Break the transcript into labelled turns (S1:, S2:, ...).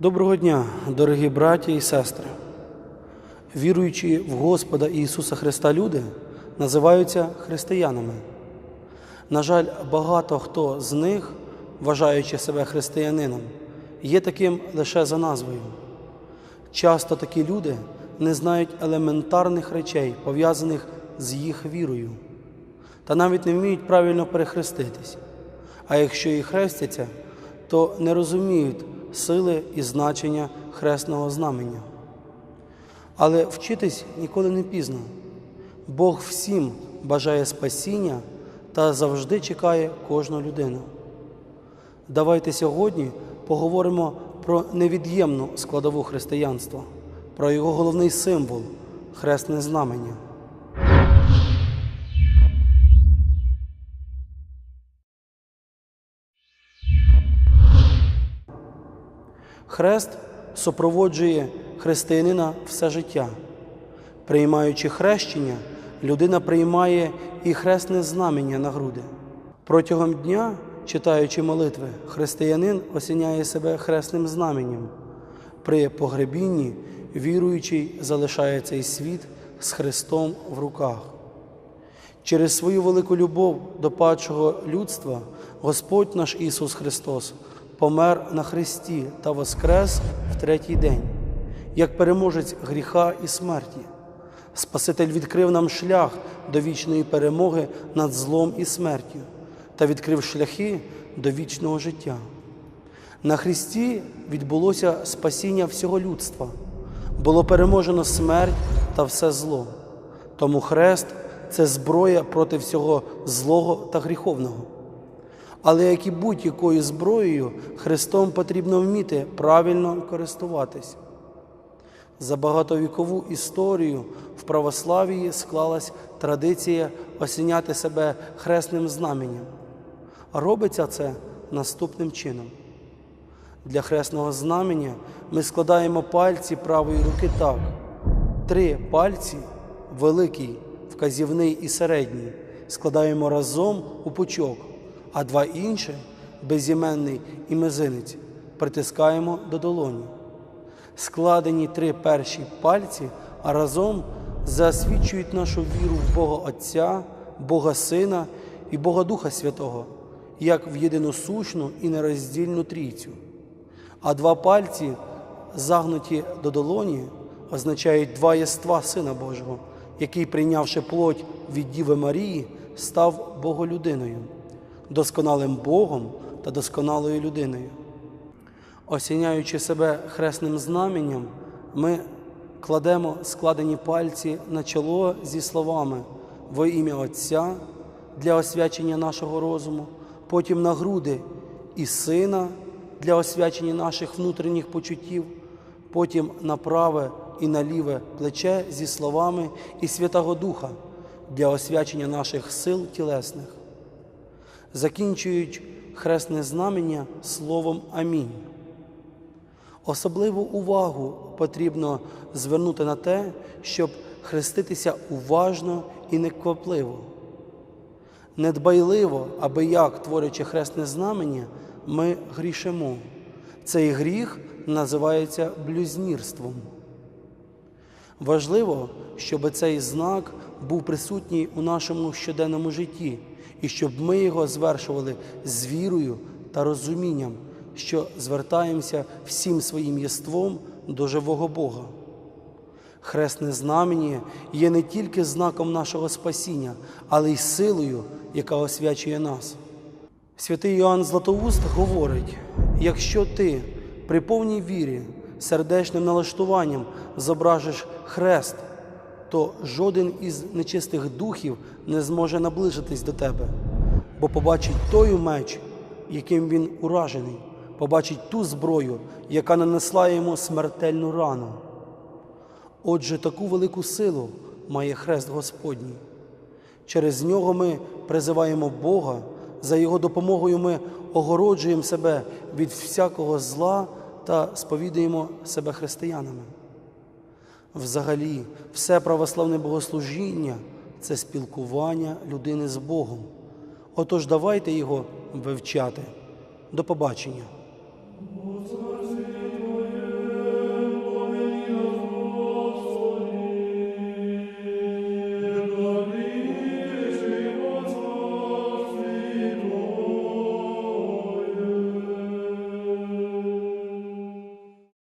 S1: Доброго дня, дорогі браті і сестри. Віруючі в Господа Ісуса Христа люди називаються християнами. На жаль, багато хто з них, вважаючи себе християнином, є таким лише за назвою. Часто такі люди не знають елементарних речей, пов'язаних з їх вірою, та навіть не вміють правильно перехреститись. А якщо і хрестяться, то не розуміють сили і значення хресного знамення. Але вчитись ніколи не пізно. Бог всім бажає спасіння та завжди чекає кожну людину. Давайте сьогодні поговоримо про невід'ємну складову християнства, про його головний символ хресне знамення. Хрест супроводжує християнина все життя. Приймаючи хрещення, людина приймає і хресне знамення на груди. Протягом дня, читаючи молитви, християнин осіняє себе хресним знаменем. При погребінні віруючий залишає цей світ з Христом в руках. Через свою велику любов до падшого людства Господь наш Ісус Христос помер на Христі та воскрес в третій день, як переможець гріха і смерті. Спаситель відкрив нам шлях до вічної перемоги над злом і смертю та відкрив шляхи до вічного життя. На Христі відбулося спасіння всього людства, було переможено смерть та все зло. Тому хрест це зброя проти всього злого та гріховного. Але як і будь-якою зброєю, Христом потрібно вміти правильно користуватись. За багатовікову історію в православії склалась традиція осіняти себе хресним знаменем. А робиться це наступним чином. Для хресного знамення ми складаємо пальці правої руки так. Три пальці, великий, вказівний і середній, складаємо разом у пучок, а два інші, безіменний і мизинець, притискаємо до долоні. Складені три перші пальці, а разом засвідчують нашу віру в Бога Отця, Бога Сина і Бога Духа Святого, як в єдиносущну і нероздільну трійцю. А два пальці, загнуті до долоні, означають два єства Сина Божого, який, прийнявши плоть від Діви Марії, став Боголюдиною, досконалим Богом та досконалою людиною. Осіняючи себе хресним знаменням, ми кладемо складені пальці на чоло зі словами во ім'я Отця для освячення нашого розуму, потім на груди і Сина для освячення наших внутрішніх почуттів, потім на праве і на ліве плече зі словами і Святого Духа для освячення наших сил тілесних. Закінчують хресне знамення словом Амінь. Особливу увагу потрібно звернути на те, щоб хреститися уважно і неквапливо. Недбайливо, аби як, творячи хресне знамення, ми грішимо. Цей гріх називається блюзнірством. Важливо, щоб цей знак був присутній у нашому щоденному житті і щоб ми його звершували з вірою та розумінням, що звертаємося всім своїм єством до живого Бога. Хресне знамення є не тільки знаком нашого спасіння, але й силою, яка освячує нас. Святий Йоанн Златоуст говорить: якщо ти при повній вірі, сердечним налаштуванням зображиш хрест, то жоден із нечистих духів не зможе наближитись до тебе, бо побачить той меч, яким він уражений, побачить ту зброю, яка нанесла йому смертельну рану. Отже, таку велику силу має хрест Господній. Через нього ми призиваємо Бога, за Його допомогою ми огороджуємо себе від всякого зла та сповідуємо себе християнами. Взагалі, все православне богослужіння це спілкування людини з Богом. Отож, давайте його вивчати. До побачення.